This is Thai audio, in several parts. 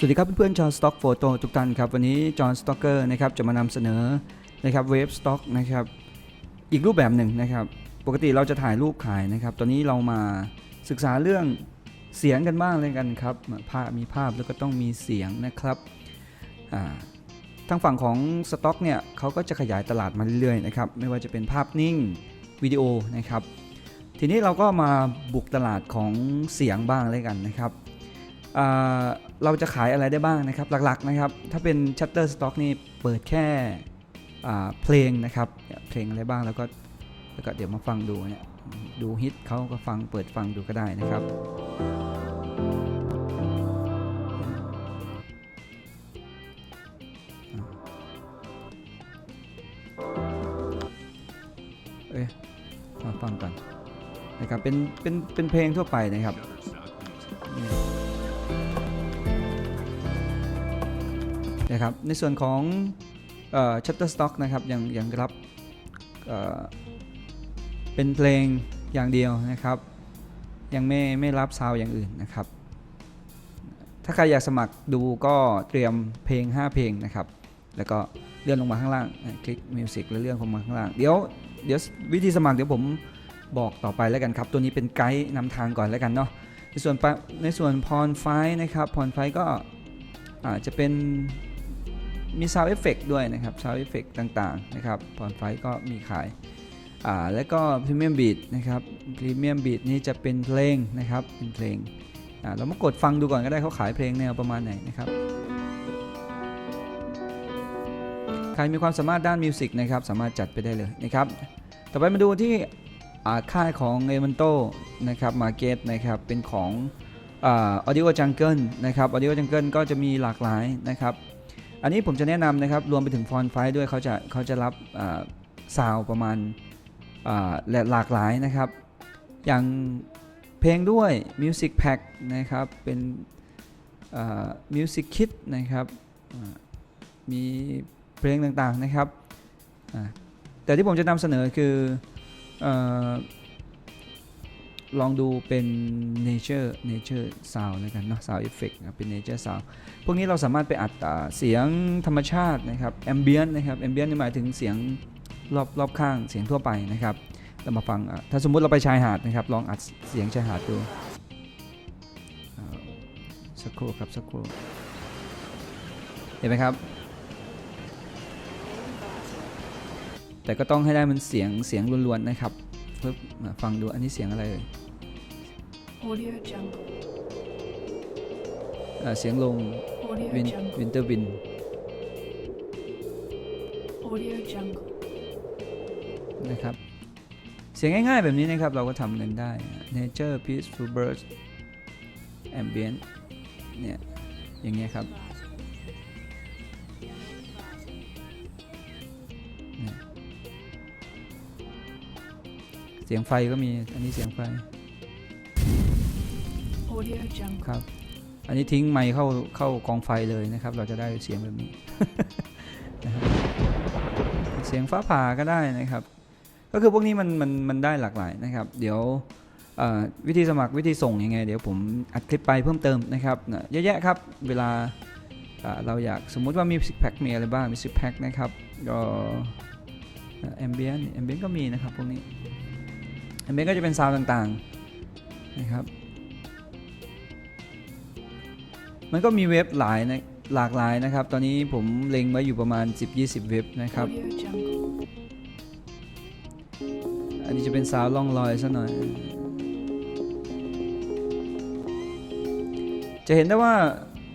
สวัสดีครับเพื่อนๆ จอห์นสต็อกโฟโต้ทุกท่านครับวันนี้จอห์นสต็อกเกอร์นะครับจะมานำเสนอนะครับเวฟสต็อกนะครับอีกรูปแบบหนึ่งนะครับปกติเราจะถ่ายรูปขายนะครับตอนนี้เรามาศึกษาเรื่องเสียงกันบ้างเลยกันครับภาพมีภาพแล้วก็ต้องมีเสียงนะครับทางฝั่งของสต็อกเนี่ยเขาก็จะขยายตลาดมาเรื่อยๆนะครับไม่ว่าจะเป็นภาพนิ่งวิดีโอนะครับทีนี้เราก็มาบุกตลาดของเสียงบ้างเลยกันนะครับ เราจะขายอะไรได้บ้างนะครับ หลักๆนะครับ ถ้าเป็น Shutterstock นี่เปิดแค่เพลงนะครับเพลงอะไรบ้างแล้วก็แล้วก็เดี๋ยวมาฟังดูเนี่ยดูฮิตเขาก็ฟังเปิดฟังดูก็ได้นะครับ เอ้ยมาฟังกันนะครับเป็นเป็นเป็นเพลงทั่วไปนะครับ นะครับในส่วนของเอ่อ Shutterstock นะครับยังยังรับเเป็นเพลงอย่างเดียวนะครับ ยังไม่ไม่รับซาวอย่างอื่นนะครับ ถ้าใครอยากสมัครดูก็เตรียมเพลง 5 เพลงนะครับ แล้วก็เลื่อนลงมาข้างล่างคลิกมิวสิกแล้วเลื่อนลงมาข้างล่างเดี๋ยวเดี๋ยววิธีสมัครเดี๋ยวผมบอกต่อไปแล้วกันครับ ตัวนี้เป็นไกด์นำทางก่อนแล้วกันเนาะในส่วนในส่วนพรไฟนะครับพรไฟก็อาจจะเป็น มี Sound Effect ด้วยนะครับ Sound Effect ต่างๆนะครับพรไฟก็มีขายอ่าแล้วก็ Premium Beat นะครับ Premium Beat นี่จะเป็นเพลงนะครับเป็นเพลงอ่าเรามากดฟังดูก่อนก็ได้เขาขายเพลงแนวประมาณไหนนะครับใครมีความสามารถด้านมิวสิกนะครับสามารถจัดไปได้เลยนะครับต่อไปมาดูที่อ่าค่ายของ e m o n t o นะครับ Market นะครับเป็นของอ่า Audio Jungle นะครับ Audio Jungle ก็จะมีหลากหลายนะครับ อันนี้ผมจะแนะนำนะครับ รวมไปถึงฟอนต์ไฟล์ด้วยเขาจะเขาจะรับซาวประมาณและหลากหลายนะครับ อย่างเพลงด้วย Music Pack นะครับ เป็นมิวสิกคิดนะครับมีเพลงต่างๆนะครับ แต่ที่ผมจะนำเสนอคืออ ลองดูเป็น nature nature sound แล้วกันเนาะ sound effect นะเป็น nature sound พวกนี้เราสามารถไปอัดเสียงธรรมชาตินะครับ ambient นะครับ ambient นี่หมายถึงเสียงรอบรอบข้างเสียงทั่วไปนะครับ เรามาฟัง ถ้าสมมุติเราไปชายหาดนะครับ ลองอัดเสียงชายหาดดู สักครู่ครับ สักครู่ เห็นไหมครับ แต่ก็ต้องให้ได้มันเสียงเสียงล้วนๆนะครับ เพิ่มาฟังดูอันนี้เสียงอะไรเอ่ย Audio Jungle. อ่าเสียงลง Audio วิน Jungle. วินเตอร์วิน Audio Jungle. นะครับ เสียงง่ายๆแบบนี้นะครับ เราก็ทำกันได้ nature peaceful birds ambient เนี่ย อย่างเงี้ยครับ เสียงไฟก็มี อันนี้เสียงไฟ Audio Jungle. ครับ อันนี้ทิ้งไมค์เข้าเข้ากองไฟเลยนะครับ เราจะได้เสียงแบบนี้ นะครับเสียงฟ้าผ่าก็ได้นะครับ ก็คือพวกนี้มันมันมันได้หลากหลายนะครับ เดี๋ยวเอ่อวิธีสมัครวิธีส่งยังไง เดี๋ยวผมอัดคลิปไปเพิ่มเติมนะครับนะเยอะแยะครับเวลาเอ่อเราอยากสมมุติว่ามี Music Pack มีอะไรบ้าง Music Pack นะครับก็แอมเบียนแอมเบียนก็มีนะครับพวกนี้ แอมเบียนก็จะเป็นซาวด์ต่างๆนะครับ มันก็มีเว็บหลายนะหลากหลายนะครับ ตอนนี้ผมเล็งไว้อยู่ประมาณ 10-20 เว็บนะครับ Audio Jungle. อันนี้จะเป็นสาวล่องลอยซะหน่อย จะเห็นได้ว่า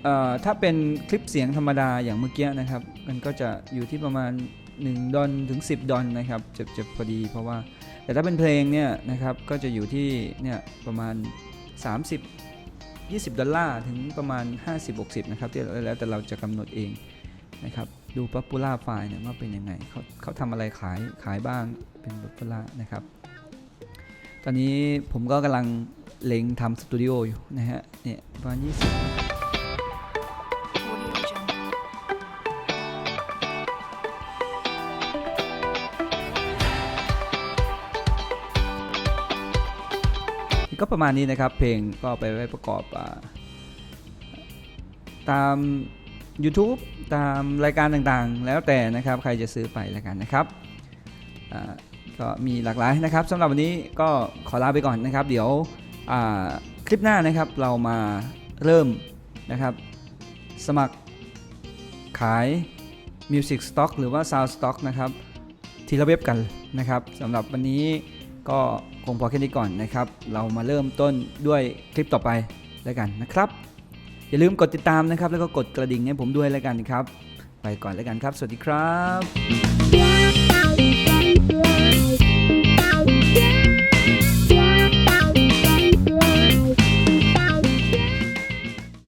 เอ่อถ้าเป็นคลิปเสียงธรรมดาอย่างเมื่อกี้นะครับ มันก็จะอยู่ที่ประมาณ 1 ดอลถึง 10 ดอลนะครับจะจะพอดีเพราะว่า แต่ถ้าเป็นเพลงเนี่ยนะครับก็จะอยู่ที่เนี่ยประมาณ 30 20 ดอลลาร์ถึงประมาณ 50-60 นะครับที่แล้วแต่เราจะกำหนดเองนะครับดู popular file เนี่ยว่าเป็นยังไงเขาเขาทำอะไรขายขายบ้างเป็น popular นะครับ ตอนนี้ผมก็กำลังเล็งทำสตูดิโออยู่นะฮะเนี่ยประมาณ20 ก็ประมาณนี้นะครับ เพลงก็ไปไว้ประกอบอตาม YouTube ตามรายการต่างๆ แล้วแต่นะครับใครจะซื้อไปแล้วกันนะครับก็มีหลากหลายนะครับสำหรับวันนี้ก็ขอลาไปก่อนนะครับ เดี๋ยวคลิปหน้านะครับเรามาเริ่มนะครับ สมัครขาย Music Stock หรือว่า Sound Stock นะครับ ทีละเว็บกันนะครับสำหรับวันนี้ ก็คงพอแค่นี้ก่อนนะครับ เรามาเริ่มต้นด้วยคลิปต่อไปแล้วกันนะครับ อย่าลืมกดติดตามนะครับ แล้วก็กดกระดิ่งให้ผมด้วยแล้วกันครับ ไปก่อนแล้วกันครับ สวัสดีครับ